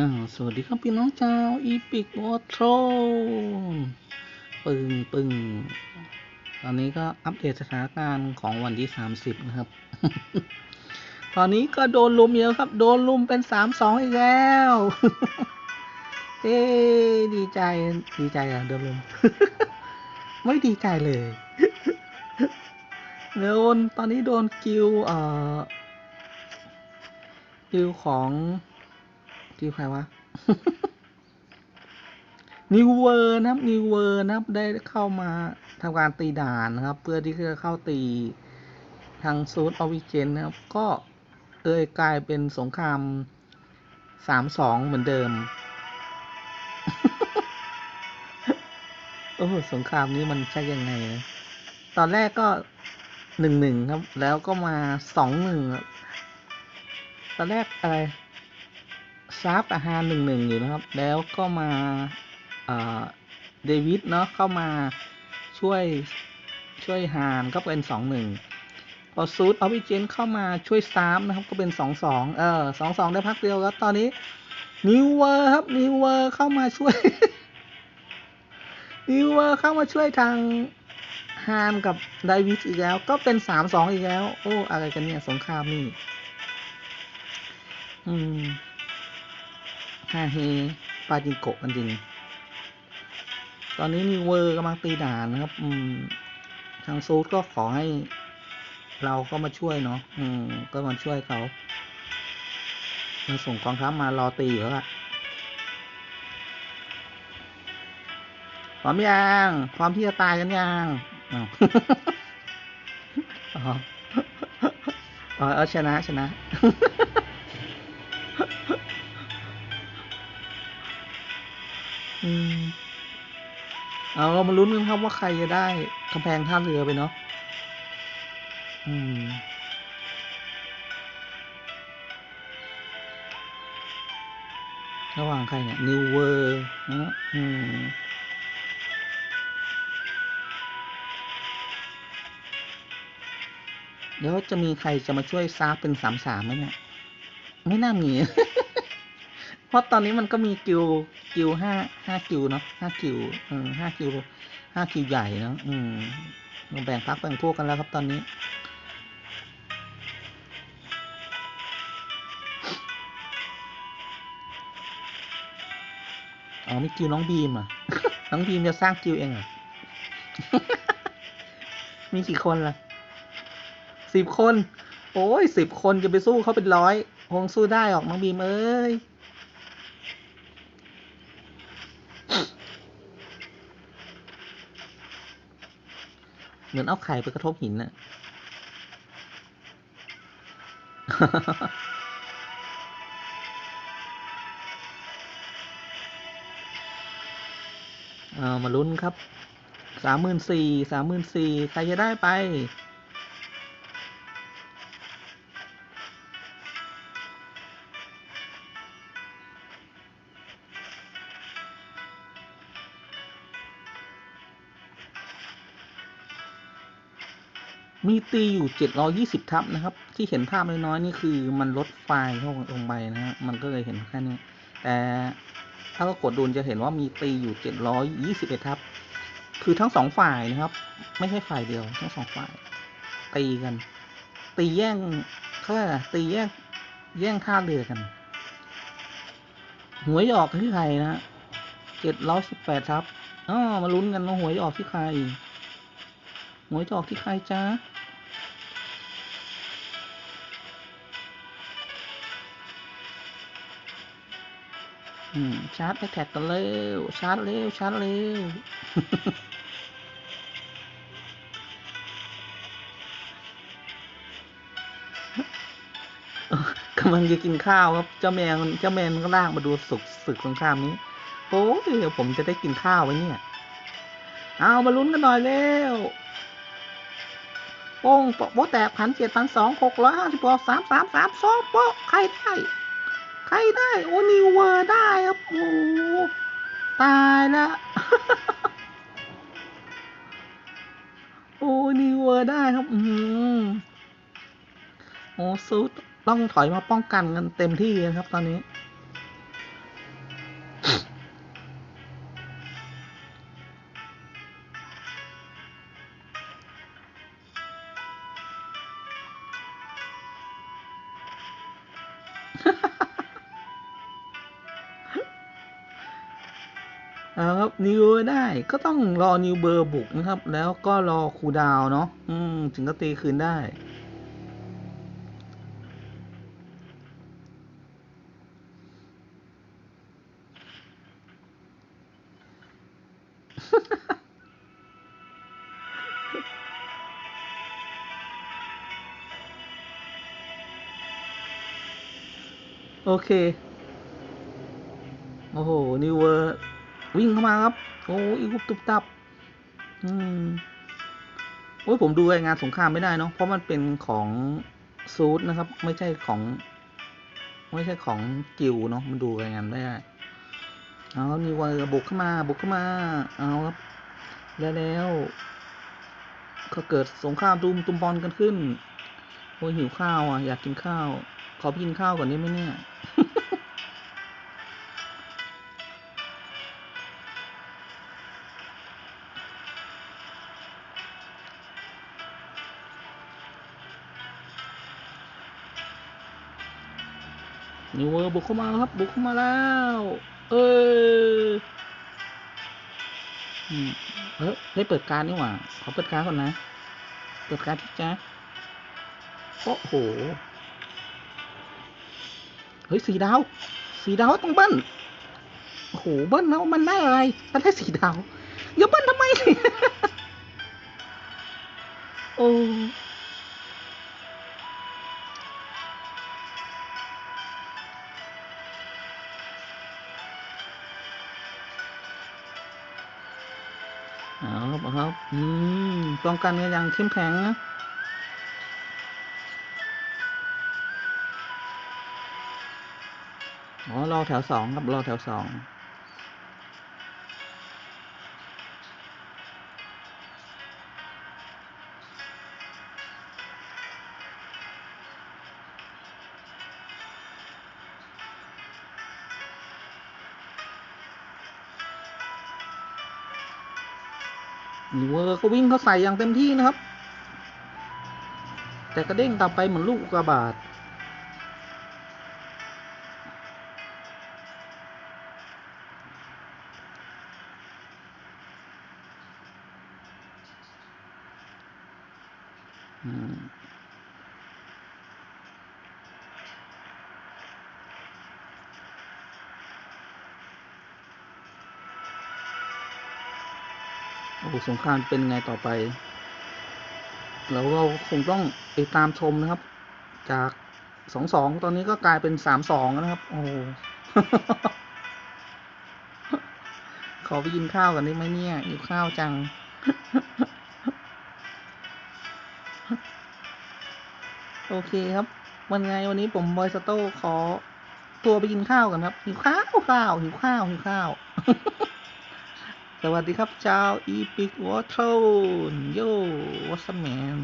อ่าสวัสดีครับพี่น้องชาวอีพิกวอทรปึงปึงตอนนี้ก็อัปเดตสถานการณ์ของวันที่30นะครับ ตอนนี้ก็โดนลุมเยอะครับ โดนลุมเป็น3-2อีกแล้วเอ้ดีใจดีใจอะโดนลุม ไม่ดีใจเลยโดนตอนนี้โดนกิวเอ่อกิวของ กิวใครวะนิวเวอร์นะครับนิวเวอร์นะครับได้เข้ามาทำการตีด่านนะครับ เพื่อที่จะเข้าตีทางซูดออวิเจนนะครับ ก็เอยกลายเป็นสงครามสามสองเหมือนเดิม โอ้สงครามนี้มันใช่ยังไงนะตอนแรกก็หนึ่งหนึ่งครับ แล้วก็มาสองหนึ่งตอนแรกอะไร ชาร์ปกับฮานหนึ่งหนึ่งอยู่นะครับ แล้วก็มาเดวิดเนาะเข้ามาช่วยช่วยฮานก็เป็นสองหนึ่งพอซูดออวิเจนเข้ามาช่วยซามนะครับก็เป็นสองสองเออสองสองได้พักเดียวแล้วตอนนี้นิวเวอร์ครับนิวเวอร์เข้ามาช่วยนิวเวอร์เข้ามาช่วยทางฮานกับไดวิดอีกแล้ว ก็เป็นสามสองอีกแล้ว โอ้ อะไรกันเนี่ย สงครามนี่ อืม ฮาเฮปาจิงโกะกันจริง ตอนนี้นิเวอร์กำลังตีด่านนะครับ อืม ทางซูดก็ขอให้ เราก็มาช่วยเนาะ อืม ก็มาช่วยเขามาส่งกองทัพมารอตีอยู่แล้วล่ะพร้อมยังพร้อมที่จะตายกันยังอ้าวอ๋อ เออชนะชนะ เอาเรามาลุ้นกันครับว่าใครจะได้กำแพงท่าเรือไปเนาะอืมระหว่างใครเนี่ยนิวเวอร์นะอืมเดี๋ยวจะมีใครจะมาช่วยซาเป็นสามสามไหมเนี่ย ไม่น่ามี เพราะตอนนี้มันก็มีกิวกิวห้าห้ากิวเนาะห้ากิวเออห้ากิวห้ากิวใหญ่เนาะอืมแบ่งพักแบ่งพวกกันแล้วครับตอนนี้อ๋อมีกิวน้องบีมอะ น้องบีมจะสร้างกิวเองเหรอมีกี่คนล่ะสิบคน โอ้ยสิบคนจะไปสู้เขาเป็นร้อยคงสู้ได้หรอกน้องบีมเอ้ย เหมือนเอาไข่ไปกระทบหินน่ะ เอามาลุ้นครับ สามหมื่นสี่ สามหมื่นสี่ ใครจะได้ไป มีตีอยู่ 720 ทับนะครับ ที่เห็นภาพน้อยๆนี่คือมันลดไฟล์เข้าลงไปนะฮะมันก็เลยเห็นแค่นี้ แต่ถ้าเรากดดูจะเห็นว่ามีตีอยู่ 721 ทับ คือทั้งสองฝ่ายนะครับ ไม่ใช่ฝ่ายเดียว ทั้งสองฝ่าย ตีกัน ตีแย่งเขาเรียกตีแย่งแย่งท่าเรือกัน หวยออกที่ใครนะฮะ718 ทับอ๋อมาลุ้นกันว่าหวยออกที่ใคร หวยจะออกที่ใครจ้าอืมชาร์จแท็กกันเร็ว ชาร์จเร็ว ชาร์จเร็ว กำลังจะกินข้าวครับ เจ้าแมวเจ้าแมงมันก็ลากมาดูศึกศึกสงครามนี้ โอ้ยเดี๋ยวผมจะได้กินข้าวไว้เนี่ย เอามาลุ้นกันหน่อยเร็ว โป้งโป๊ะแตกพันเจ็ดพันสองหกร้อยห้าสิบสามสามสามสองโป๊ะใครได้ ใครได้ โอนิวเวอร์ได้ครับโอ้ตายละโอนิวเวอร์ได้ครับ อืมโอ้ซูต้องถอยมาป้องกันกันเต็มที่นะครับตอนนี้ เอาครับนิวได้ก็ต้องรอนิวเบอร์บุกนะครับ แล้วก็รอครูดาวเนาะอืมถึงก็ตีคืนได้ โอเค โอ้โห นิวเวอร์ วิ่งเข้ามาครับ โอ้อีกุบตุบตับ อืม โอ้ยผมดูรายงานสงครามไม่ได้เนาะ เพราะมันเป็นของซูดนะครับ ไม่ใช่ของ ไม่ใช่ของกิวเนาะ มันดูรายงานไม่ได้ เอาครับนิวเวอร์บุกเข้ามา บุกเข้ามา เอาครับ แล้วแล้วก็เกิดสงครามตุมตุมบอลกันขึ้น โอ้ยหิวข้าวอะ อยากกินข้าว ขอไปกินข้าวก่อนได้ไหมเนี่ย นิวเวอร์บุกเข้ามาครับ บุกเข้ามาแล้ว เอออืมเออได้เปิดการนี่หว่า ขอเปิดการก่อนนะ เปิดการที่จ๊คโอ้โห เฮ้ยสีดาวสีดาวต้องเบิ้ลโอ้โหเบิ้ลแล้วมันได้อะไรมันได้สีดาวอย่าเบิ้ลทำไมโอ้เอาครับเอาครับ อืมป้องกันกันอย่างเข้มแข็งนะ อ๋อรอแถวสองครับรอแถวสองนิเวอร์ก็วิ่งเขาใส่อย่างเต็มที่นะครับ แต่กระเด้งกลับไปเหมือนลูกกกาบาต โอ้โหสงครามเป็นไงต่อไป เราก็คงต้องติดตามชมนะครับ จากสองสองตอนนี้ก็กลายเป็นสามสองนะครับ โอ้โหขอไปกินข้าวกันได้ไหมเนี่ยหิวข้าวจัง โอเคครับ วันไงวันนี้ผมบอยสโต้ขอ ตัวไปกินข้าวกันครับ หิวข้าวข้าวหิวข้าวหิวข้าว สวัสดีครับชาวอีพิกวอเทอร์โยวัสแมน